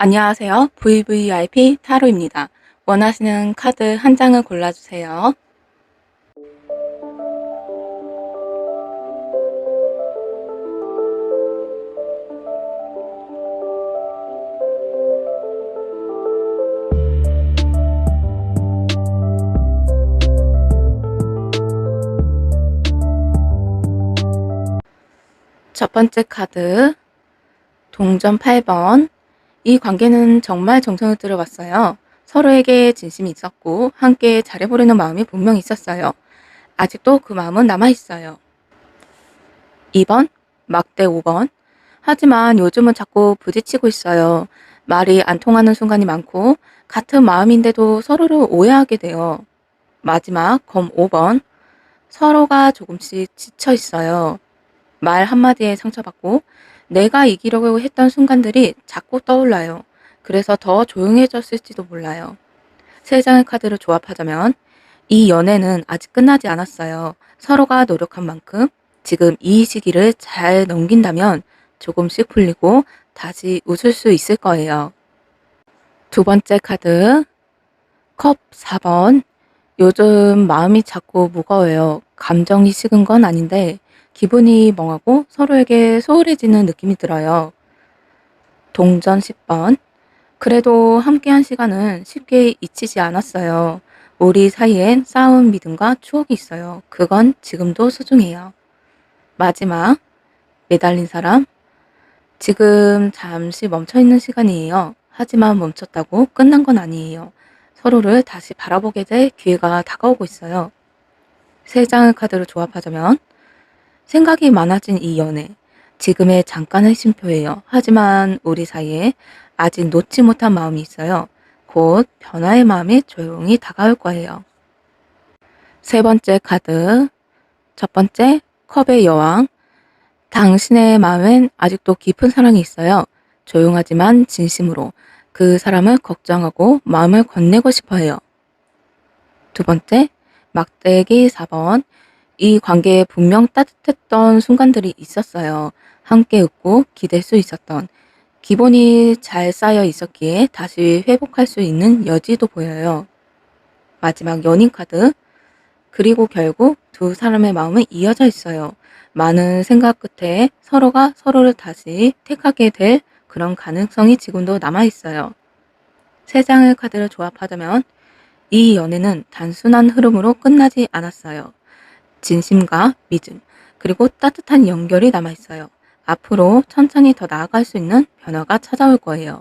안녕하세요. VVIP 타로입니다. 원하시는 카드 한 장을 골라주세요. 첫 번째 카드, 동전 8번. 이 관계는 정말 정성을 들여봤어요. 서로에게 진심이 있었고, 함께 잘해보려는 마음이 분명히 있었어요. 아직도 그 마음은 남아있어요. 2번, 막대 5번. 하지만 요즘은 자꾸 부딪히고 있어요. 말이 안 통하는 순간이 많고, 같은 마음인데도 서로를 오해하게 돼요. 마지막, 검 5번. 서로가 조금씩 지쳐 있어요. 말 한마디에 상처받고 내가 이기려고 했던 순간들이 자꾸 떠올라요. 그래서 더 조용해졌을지도 몰라요. 세 장의 카드를 조합하자면 이 연애는 아직 끝나지 않았어요. 서로가 노력한 만큼 지금 이 시기를 잘 넘긴다면 조금씩 풀리고 다시 웃을 수 있을 거예요. 두 번째 카드 컵 4번 요즘 마음이 자꾸 무거워요. 감정이 식은 건 아닌데 기분이 멍하고 서로에게 소홀해지는 느낌이 들어요. 동전 10번. 그래도 함께한 시간은 쉽게 잊히지 않았어요. 우리 사이엔 쌓은 믿음과 추억이 있어요. 그건 지금도 소중해요. 마지막. 매달린 사람. 지금 잠시 멈춰있는 시간이에요. 하지만 멈췄다고 끝난 건 아니에요. 서로를 다시 바라보게 될 기회가 다가오고 있어요. 세 장의 카드를 조합하자면 생각이 많아진 이 연애. 지금의 잠깐의 쉼표예요. 하지만 우리 사이에 아직 놓지 못한 마음이 있어요. 곧 변화의 마음이 조용히 다가올 거예요. 세 번째 카드. 첫 번째, 컵의 여왕. 당신의 마음엔 아직도 깊은 사랑이 있어요. 조용하지만 진심으로 그 사람을 걱정하고 마음을 건네고 싶어 해요. 두 번째, 막대기 4번. 이 관계에 분명 따뜻했던 순간들이 있었어요. 함께 웃고 기댈 수 있었던 기본이 잘 쌓여 있었기에 다시 회복할 수 있는 여지도 보여요. 마지막 연인 카드. 그리고 결국 두 사람의 마음은 이어져 있어요. 많은 생각 끝에 서로가 서로를 다시 택하게 될 그런 가능성이 지금도 남아 있어요. 세 장의 카드를 조합하자면 이 연애는 단순한 흐름으로 끝나지 않았어요. 진심과 믿음, 그리고 따뜻한 연결이 남아 있어요. 앞으로 천천히 더 나아갈 수 있는 변화가 찾아올 거예요.